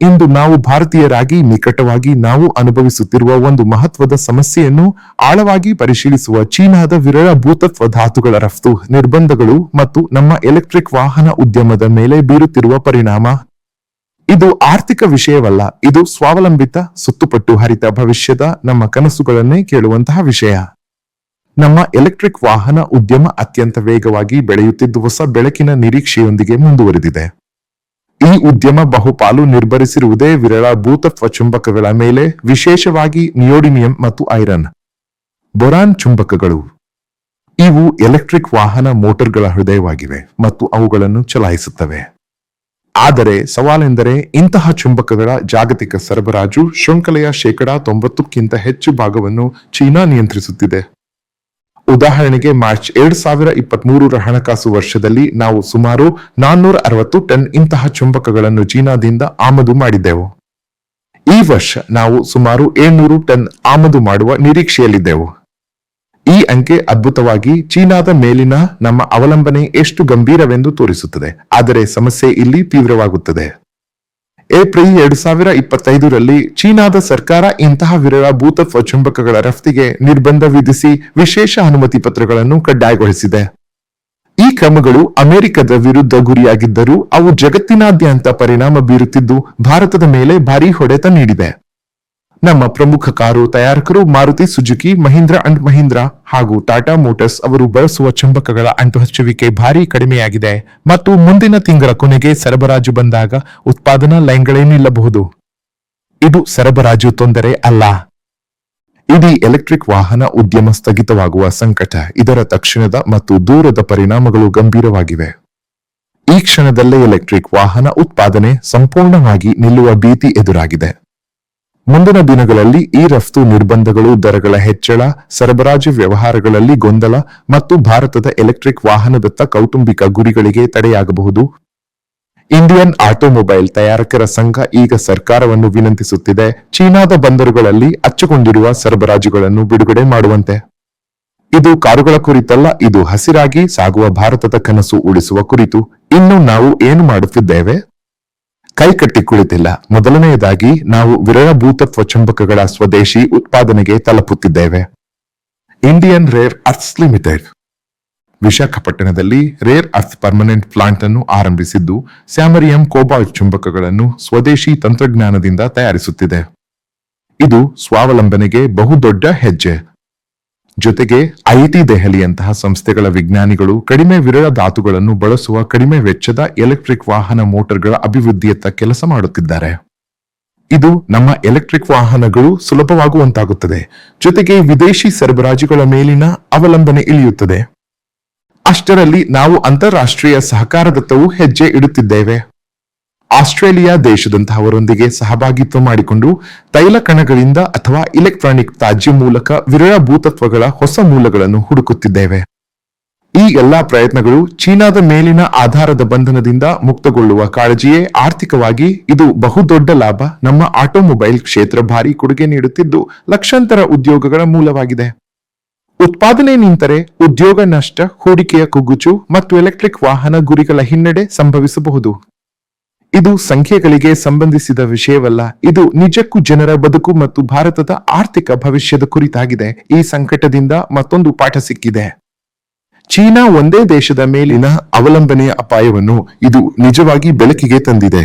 ಇಂದು ನಾವು ಭಾರತೀಯರಾಗಿ, ನಿಕಟವಾಗಿ ನಾವು ಅನುಭವಿಸುತ್ತಿರುವ ಒಂದು ಮಹತ್ವದ ಸಮಸ್ಯೆಯನ್ನು ಆಳವಾಗಿ ಪರಿಶೀಲಿಸುವ ಚೀನಾದ ವಿರಳ ಭೂತತ್ವ ಧಾತುಗಳ ರಫ್ತು, ನಿರ್ಬಂಧಗಳು ಮತ್ತು ನಮ್ಮ ಎಲೆಕ್ಟ್ರಿಕ್ ವಾಹನ ಉದ್ಯಮದ ಮೇಲೆ ಬೀರುತ್ತಿರುವ ಪರಿಣಾಮ. ಇದು ಆರ್ಥಿಕ ವಿಷಯವಲ್ಲ, ಇದು ಸ್ವಾವಲಂಬಿತ, ಸುತ್ತುಪಟ್ಟು ಹರಿತ ಭವಿಷ್ಯದ ನಮ್ಮ ಕನಸುಗಳನ್ನೇ ಕೇಳುವಂತಹ ವಿಷಯ. ನಮ್ಮ ಎಲೆಕ್ಟ್ರಿಕ್ ವಾಹನ ಉದ್ಯಮ ಅತ್ಯಂತ ವೇಗವಾಗಿ ಬೆಳೆಯುತ್ತಿದ್ದು ಹೊಸ ಬೆಳಕಿನ ನಿರೀಕ್ಷೆಯೊಂದಿಗೆ ಮುಂದುವರೆದಿದೆ. ಈ ಉದ್ಯಮ ಬಹುಪಾಲು ನಿರ್ಭರಿಸಿರುವುದೇ ವಿರಳ ಭೂತತ್ವ ಚುಂಬಕಗಳ ಮೇಲೆ, ವಿಶೇಷವಾಗಿ ನಿಯೋಡಿನಿಯಂ ಮತ್ತು ಐರನ್. ಬೊರಾನ್ ಚುಂಬಕಗಳು. ಇವು ಎಲೆಕ್ಟ್ರಿಕ್ ವಾಹನ ಮೋಟರ್ಗಳ ಹೃದಯವಾಗಿವೆ ಮತ್ತು ಅವುಗಳನ್ನು ಚಲಾಯಿಸುತ್ತವೆ. ಆದರೆ ಸವಾಲೆಂದರೆ ಇಂತಹ ಚುಂಬಕಗಳ ಜಾಗತಿಕ ಸರಬರಾಜು ಶೃಂಖಲೆಯ ಶೇಕಡಾ ತೊಂಬತ್ತಕ್ಕಿಂತ ಹೆಚ್ಚು ಭಾಗವನ್ನು ಚೀನಾ ನಿಯಂತ್ರಿಸುತ್ತಿದೆ. ಉದಾಹರಣೆಗೆ ಮಾರ್ಚ್ ಎರಡ್ ಸಾವಿರ ಇಪ್ಪತ್ಮೂರರ ಹಣಕಾಸು ವರ್ಷದಲ್ಲಿ ನಾವು ಸುಮಾರು ನಾನ್ನೂರ ಅರವತ್ತು ಟನ್ ಇಂತಹ ಚುಂಬಕಗಳನ್ನು ಚೀನಾದಿಂದ ಆಮದು ಮಾಡಿದ್ದೆವು. ಈ ವರ್ಷ ನಾವು ಸುಮಾರು ಏಳ್ನೂರು ಟನ್ ಆಮದು ಮಾಡುವ ನಿರೀಕ್ಷೆಯಲ್ಲಿದ್ದೆವು. ಈ ಅಂಕೆ ಅದ್ಭುತವಾಗಿ ಚೀನಾದ ಮೇಲಿನ ನಮ್ಮ ಅವಲಂಬನೆ ಎಷ್ಟು ಗಂಭೀರವೆಂದು ತೋರಿಸುತ್ತದೆ. ಆದರೆ ಸಮಸ್ಯೆ ಇಲ್ಲಿ ತೀವ್ರವಾಗುತ್ತದೆ. ಏಪ್ರಿಲ್ ಎರಡು ಸಾವಿರ ಇಪ್ಪತ್ತೈದರಲ್ಲಿ ಚೀನಾದ ಸರ್ಕಾರ ಇಂತಹ ವಿರಳ ಭೂತತ್ವ ಚುಂಬಕಗಳ ರಫ್ತಿಗೆ ನಿರ್ಬಂಧ ವಿಧಿಸಿ ವಿಶೇಷ ಅನುಮತಿ ಪತ್ರಗಳನ್ನು ಕಡ್ಡಾಯಗೊಳಿಸಿದೆ. ಈ ಕ್ರಮಗಳು ಅಮೆರಿಕದ ವಿರುದ್ಧ ಗುರಿಯಾಗಿದ್ದರೂ ಅವು ಜಗತ್ತಿನಾದ್ಯಂತ ಪರಿಣಾಮ ಬೀರುತ್ತಿದ್ದು ಭಾರತದ ಮೇಲೆ ಭಾರೀ ಹೊಡೆತ ನೀಡಿದೆ. ನಮ್ಮ ಪ್ರಮುಖ ಕಾರು ತಯಾರಕರು ಮಾರುತಿ ಸುಜುಕಿ, ಮಹೀಂದ್ರ ಅಂಡ್ ಮಹೀಂದ್ರ ಹಾಗೂ ಟಾಟಾ ಮೋಟರ್ಸ್ ಅವರು ಬಳಸುವ ಚುಂಬಕಗಳ ಅಂಟುಹಚ್ಚುವಿಕೆ ಭಾರಿ ಕಡಿಮೆಯಾಗಿದೆ ಮತ್ತು ಮುಂದಿನ ತಿಂಗಳ ಕೊನೆಗೆ ಸರಬರಾಜು ಬಂದಾಗ ಉತ್ಪಾದನಾ ಲೈನ್ಗಳೇ ನಿಲ್ಲಬಹುದು ಇದು ಸರಬರಾಜು ತೊಂದರೆ ಅಲ್ಲ. ಇಡೀ ಎಲೆಕ್ಟ್ರಿಕ್ ವಾಹನ ಉದ್ಯಮ ಸ್ಥಗಿತವಾಗುವ ಸಂಕಟ ಇದರ ತಕ್ಷಣದ ಮತ್ತು ದೂರದ ಪರಿಣಾಮಗಳು ಗಂಭೀರವಾಗಿವೆ. ಈ ಕ್ಷಣದಲ್ಲೇ ಎಲೆಕ್ಟ್ರಿಕ್ ವಾಹನ ಉತ್ಪಾದನೆ ಸಂಪೂರ್ಣವಾಗಿ ನಿಲ್ಲುವ ಭೀತಿ ಎದುರಾಗಿದೆ. ಮುಂದಿನ ದಿನಗಳಲ್ಲಿ ಈ ರಫ್ತು ನಿರ್ಬಂಧಗಳು, ದರಗಳ ಹೆಚ್ಚಳ, ಸರಬರಾಜು ವ್ಯವಹಾರಗಳಲ್ಲಿ ಗೊಂದಲ ಮತ್ತು ಭಾರತದ ಎಲೆಕ್ಟ್ರಿಕ್ ವಾಹನದತ್ತ ಕೌಟುಂಬಿಕ ಗುರಿಗಳಿಗೆ ತಡೆಯಾಗಬಹುದು. ಇಂಡಿಯನ್ ಆಟೋಮೊಬೈಲ್ ತಯಾರಕರ ಸಂಘ ಈಗ ಸರ್ಕಾರವನ್ನು ವಿನಂತಿಸುತ್ತಿದೆ. ಚೀನಾದ ಬಂದರುಗಳಲ್ಲಿ ಅಚ್ಚುಕೊಂಡಿರುವ ಸರಬರಾಜುಗಳನ್ನು ಬಿಡುಗಡೆ ಮಾಡುವಂತೆ. ಇದು ಕಾರುಗಳ ಕುರಿತಲ್ಲ, ಇದು ಹಸಿರಾಗಿ ಸಾಗುವ ಭಾರತದ ಕನಸು ಉಳಿಸುವ ಕುರಿತು. ಇನ್ನು ನಾವು ಏನು ಮಾಡುತ್ತಿದ್ದೇವೆ? ಕೈಕಟ್ಟಿ ಕುಳಿತಿಲ್ಲ. ಮೊದಲನೆಯದಾಗಿ ನಾವು ವಿರಳ ಭೂತತ್ವ ಚುಂಬಕಗಳ ಸ್ವದೇಶಿ ಉತ್ಪಾದನೆಗೆ ತಲುಪುತ್ತಿದ್ದೇವೆ. ಇಂಡಿಯನ್ ರೇರ್ ಅರ್ಥ್ಸ್ ಲಿಮಿಟೆಡ್ ವಿಶಾಖಪಟ್ಟಣದಲ್ಲಿ ರೇರ್ ಅರ್ಥ್ ಪರ್ಮನೆಂಟ್ ಪ್ಲಾಂಟ್ ಅನ್ನು ಆರಂಭಿಸಿದ್ದು, ಸ್ಯಾಮರಿಯಂ ಕೋಬಾಲ್ಟ್ ಚುಂಬಕಗಳನ್ನು ಸ್ವದೇಶಿ ತಂತ್ರಜ್ಞಾನದಿಂದ ತಯಾರಿಸುತ್ತಿದೆ. ಇದು ಸ್ವಾವಲಂಬನೆಗೆ ಬಹುದೊಡ್ಡ ಹೆಜ್ಜೆ. ಜೊತೆಗೆ ಐಟಿ ದೆಹಲಿಯಂತಹ ಸಂಸ್ಥೆಗಳ ವಿಜ್ಞಾನಿಗಳು ಕಡಿಮೆ ವಿರಳ ಧಾತುಗಳನ್ನು ಬಳಸುವ ಕಡಿಮೆ ವೆಚ್ಚದ ಎಲೆಕ್ಟ್ರಿಕ್ ವಾಹನ ಮೋಟರ್ಗಳ ಅಭಿವೃದ್ಧಿಯತ್ತ ಕೆಲಸ ಮಾಡುತ್ತಿದ್ದಾರೆ. ಇದು ನಮ್ಮ ಎಲೆಕ್ಟ್ರಿಕ್ ವಾಹನಗಳು ಸುಲಭವಾಗುವಂತಾಗುತ್ತದೆ. ಜೊತೆಗೆ ವಿದೇಶಿ ಸರಬರಾಜುಗಳ ಮೇಲಿನ ಅವಲಂಬನೆ ಇಳಿಯುತ್ತದೆ. ಅಷ್ಟರಲ್ಲಿ ನಾವು ಅಂತಾರಾಷ್ಟ್ರೀಯ ಸಹಕಾರದತ್ತವೂ ಹೆಜ್ಜೆ ಇಡುತ್ತಿದ್ದೇವೆ. ಆಸ್ಟ್ರೇಲಿಯಾ ದೇಶದಂತಹವರೊಂದಿಗೆ ಸಹಭಾಗಿತ್ವ ಮಾಡಿಕೊಂಡು ತೈಲ ಕಣಗಳಿಂದ ಅಥವಾ ಇಲೆಕ್ಟ್ರಾನಿಕ್ ತ್ಯಾಜ್ಯ ಮೂಲಕ ವಿರಳ ಭೂತತ್ವಗಳ ಹೊಸ ಮೂಲಗಳನ್ನು ಹುಡುಕುತ್ತಿದ್ದೇವೆ. ಈ ಎಲ್ಲಾ ಪ್ರಯತ್ನಗಳು ಚೀನಾದ ಮೇಲಿನ ಆಧಾರದ ಬಂಧನದಿಂದ ಮುಕ್ತಗೊಳ್ಳುವ ಕಾಳಜಿಯೇ ಆರ್ಥಿಕವಾಗಿ ಇದು ಬಹುದೊಡ್ಡ ಲಾಭ. ನಮ್ಮ ಆಟೋಮೊಬೈಲ್ ಕ್ಷೇತ್ರ ಭಾರಿ ಕೊಡುಗೆ ನೀಡುತ್ತಿದ್ದು ಲಕ್ಷಾಂತರ ಉದ್ಯೋಗಗಳ ಮೂಲವಾಗಿದೆ. ಉತ್ಪಾದನೆ ನಿಂತರೆ ಉದ್ಯೋಗ ನಷ್ಟ, ಹೂಡಿಕೆಯ ಕುಗ್ಗುಚು ಮತ್ತು ಎಲೆಕ್ಟ್ರಿಕ್ ವಾಹನ ಗುರಿಗಳ ಹಿನ್ನಡೆ ಸಂಭವಿಸಬಹುದು. ಇದು ಸಂಖ್ಯೆಗಳಿಗೆ ಸಂಬಂಧಿಸಿದ ವಿಷಯವಲ್ಲ, ಇದು ನಿಜಕ್ಕೂ ಜನರ ಬದುಕು ಮತ್ತು ಭಾರತದ ಆರ್ಥಿಕ ಭವಿಷ್ಯದ ಕುರಿತಾಗಿದೆ. ಈ ಸಂಕಟದಿಂದ ಮತ್ತೊಂದು ಪಾಠ ಸಿಕ್ಕಿದೆ. ಚೀನಾ ಒಂದೇ ದೇಶದ ಮೇಲಿನ ಅವಲಂಬನೆಯ ಅಪಾಯವನ್ನು ಇದು ನಿಜವಾಗಿ ಬೆಳಕಿಗೆ ತಂದಿದೆ.